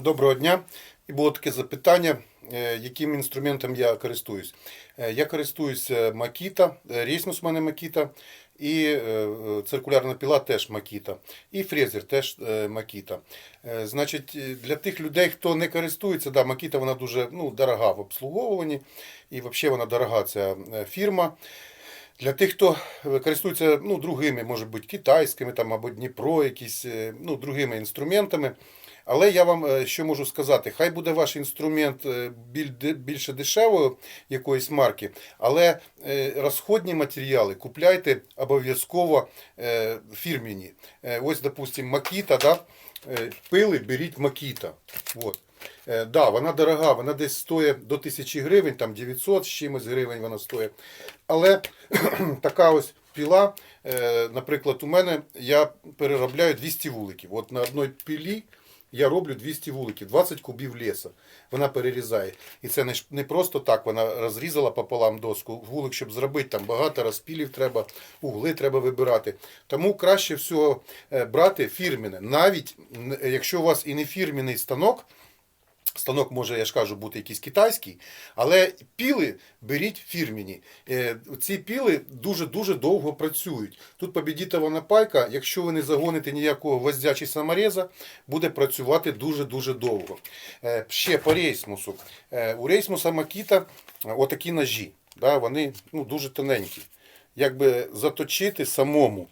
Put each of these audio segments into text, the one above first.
Доброго дня. І було таке запитання, е, яким інструментом я користуюсь. Е, Я користуюся Makita, е, рейсмус в мене Makita, і е, циркулярна піла теж Makita, і фрезер теж. Е, Значить, для тих людей, хто не користується, да, Makita вона дуже ну, дорога в обслуговуванні, і взагалі вона дорога ця фірма. Для тих, хто користується ну, другими, може бути китайськими там, або Дніпро, якісь ну, другими інструментами. Але я вам е, що можу сказати, хай буде ваш інструмент е, біль- більше дешевої якоїсь марки, але е, розходні матеріали купляйте обов'язково фірмені. Ось, допустим, Makita, да? пили беріть Makita. От. Да, вона дорога, вона десь стоїть до 1000 гривень, там 900 з чимось гривень вона стоїть. Але така ось піла, наприклад, у мене я переробляю 200 вуликів. От на одній пілі я роблю 200 вуликів, 20 кубів лісу. Вона перерізає. І це не, просто так, вона розрізала пополам доску. Вулик, щоб зробити, там багато розпілів треба, угли треба вибирати. Тому краще всього е, брати фірміне. Навіть якщо у вас і не фірміний станок, Станок може, я ж кажу, бути якийсь китайський, але піли беріть фірмені. Е, Ці піли дуже-дуже довго працюють. Тут побідітова напайка, якщо ви не загоните ніякого гвоздя чи самореза, буде працювати дуже-дуже довго. Е, Ще по рейсмусу. Е, У рейсмуса Макіта отакі ножі. Вони ну, дуже тоненькі. Якби заточити самому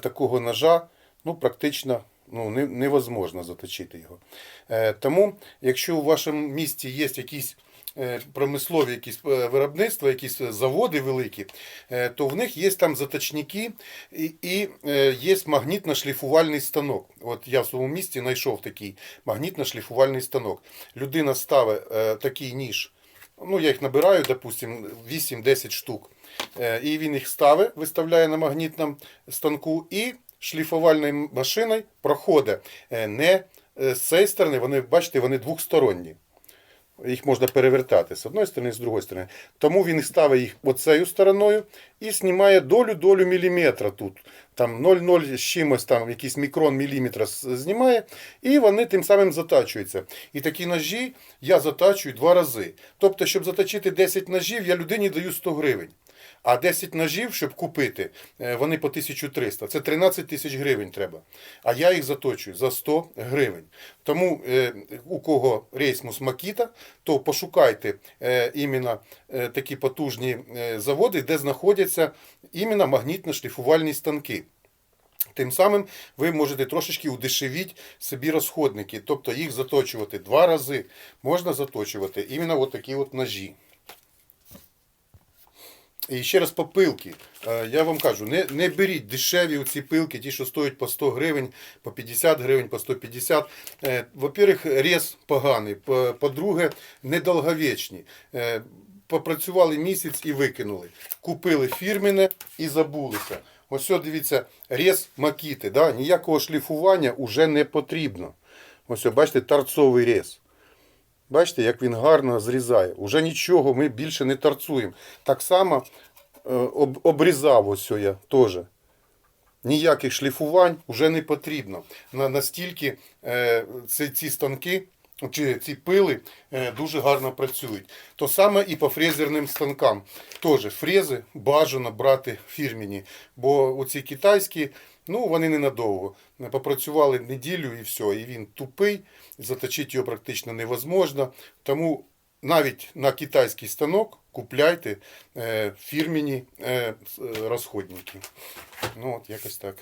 такого ножа, ну, практично ну, невозможно заточити його. Е, Тому, якщо у вашому місті є якісь е, промислові якісь е, виробництва, якісь заводи великі, то в них є там заточники і, і є магнітно-шліфувальний станок. От я в своєму місті знайшов такий магнітно-шліфувальний станок. Людина ставить такий ніж. Ну, я їх набираю, допустим, 8-10 штук. І він їх ставить, виставляє на магнітному станку, і шліфувальною машиною проходить е, не е, з цієї сторони, вони, бачите, вони двохсторонні. Їх можна перевертати з одної сторони, і з другої сторони. Тому він ставить їх оцею стороною і знімає долю-долю міліметра тут. Там 0,0 з чимось, там якийсь мікрон міліметра знімає, і вони тим самим затачуються. І такі ножі я затачую два рази. Тобто, щоб заточити 10 ножів, я людині даю 100 гривень. А 10 ножів, щоб купити, е, вони по 1300. Це 13 тисяч гривень треба. А я їх заточую за 100 гривень. Тому е, у кого рейсмус Макіта, то пошукайте е, іменно такі потужні заводи, де знаходяться іменно магнітно-шліфувальні станки. Тим самим ви можете трошечки удешевіть собі розходники, тобто їх заточувати два рази. Можна заточувати іменно от такі от ножі. І ще раз по пилки. Е, Я вам кажу, не, не беріть дешеві оці пилки, ті, що стоять по 100 гривень, по 50 гривень, по 150. Е, Во-первых, рез поганий. По- По-друге, недолговічні. Е, Попрацювали місяць і викинули. Купили фірменне і забулися. Ось дивіться, рез макіти. Да? Ніякого шліфування вже не потрібно. Ось, бачите, торцовий рез. Бачите, як він гарно зрізає. Уже нічого ми більше не торцуємо. Так само е, об, обрізав ось я теж. Ніяких шліфувань вже не потрібно. Настільки е, ці, ці станки чи ці пили е, дуже гарно працюють. То саме і по фрезерним станкам. Теж фрези бажано брати фірмені, бо оці китайські, ну вони ненадовго. Попрацювали неділю і все, і він тупий, заточити його практично невозможно. Тому навіть на китайський станок купляйте е, фірмені е, е, розходники. Ну от якось так.